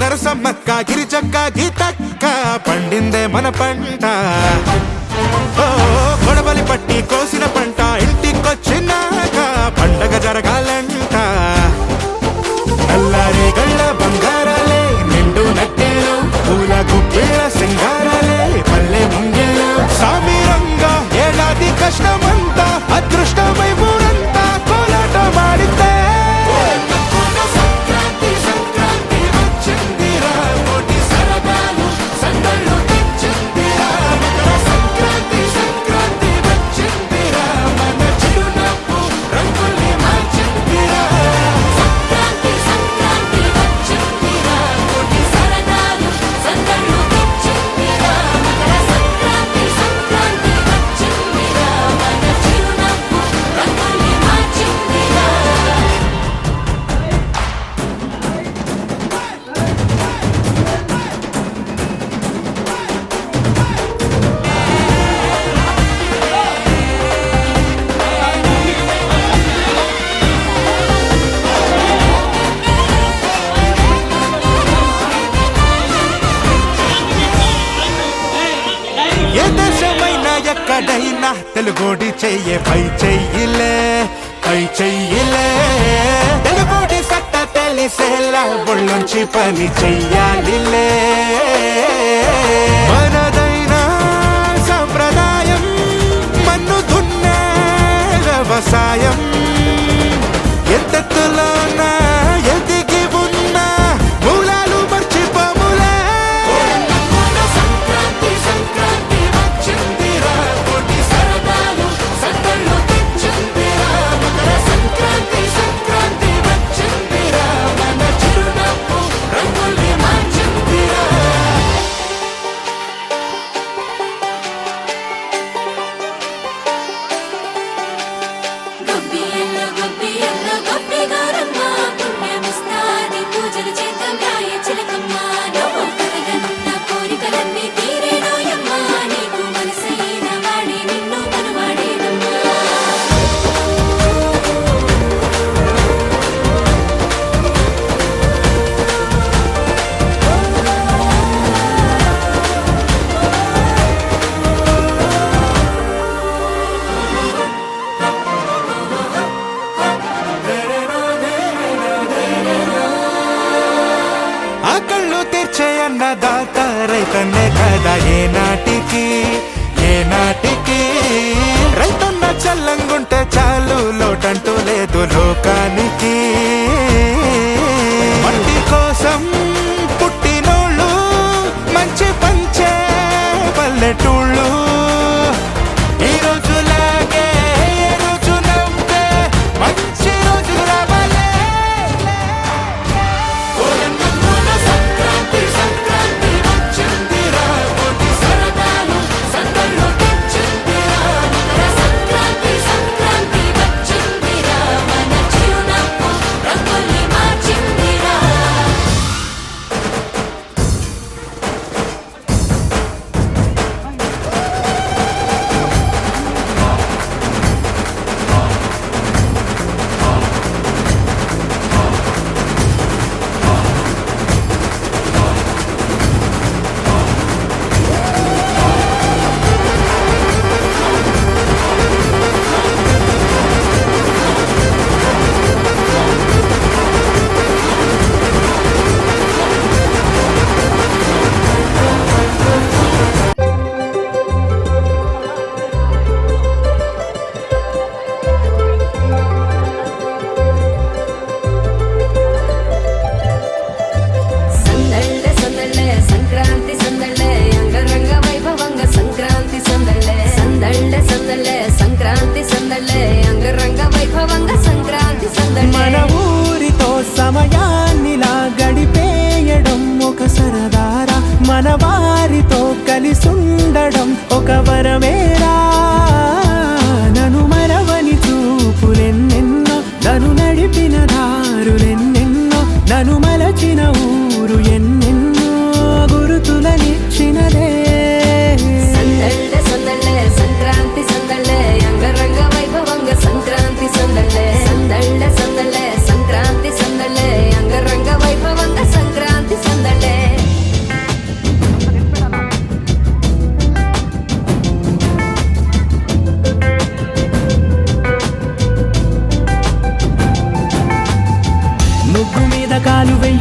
నరసమ్మక్క గిరిచక్క గీతక్క పండిందే మన పంట. కొడవలి పట్టి కోసిన పంట ఇంటికొచ్చినాక పండగ జరగాలంట. permitir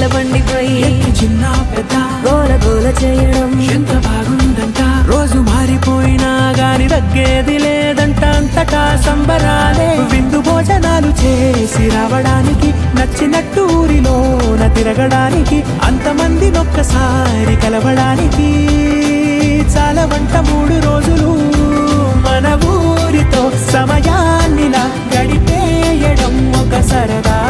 ఎట్ల బండిపై చిన్న పెద్ద గోల గోల చేయడం. ఎంత బాగుందంట? రోజు మారిపోయినా గాని తగ్గేది లేదంట. అంతటా సంబరాలే విందు భోజనాలు చేసి రావడానికి నచ్చినట్టు ఊరిలోన తిరగడానికి అంతమంది ఒక్కసారి కలవడానికి చాలా వంట మూడు రోజులు. మన ఊరితో సమయాన్నిలా గడిపేయడం ఒక సరదారా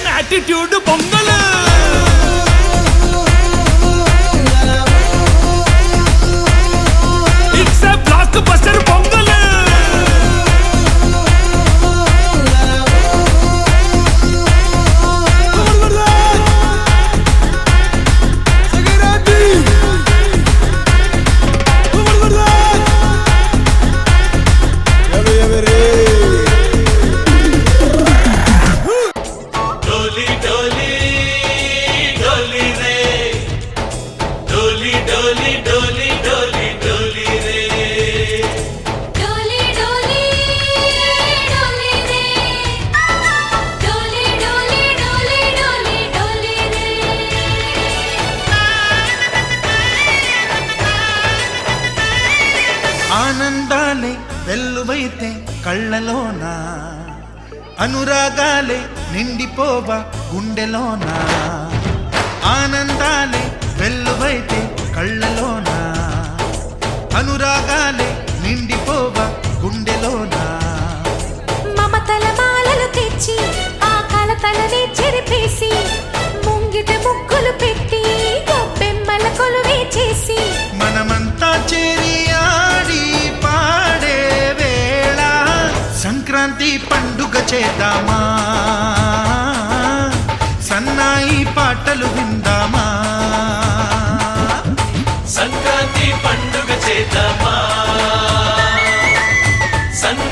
యాటిట్యూడ్ పొంగలు గుండెలోన? ఆనందాలే వెల్లువైతే కళ్ళలోన? అనురాగాలే నిండిపోవ గుండెలోన? మమతల మాలలు తెచ్చి ఆ కలతలనే చెరిపేసి ముంగిట ముగ్గులు పెట్టి గొప్పెమ్మల కొలువే చేసి. మనమంతా చేరి ఆడి పాడే వేళ సంక్రాంతి పండుగ చేద్దామా? పాటలు విందామా? సంక్రాంతి పండుగ చేద్దామా? సంక్రాంతి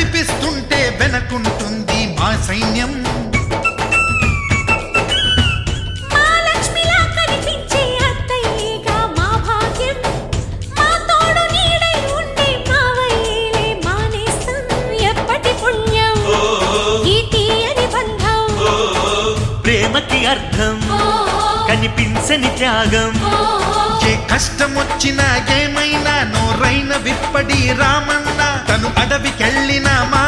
నడిపిస్తుంటే వెనకుంటుంది మా సైన్యం. ప్రేమకి అర్థం. కనిపించని త్యాగం. ఏ కష్టం వచ్చినా ఏమైనా నోరైన విప్పడి రామన్. అతను అడవికెళ్ళిన మా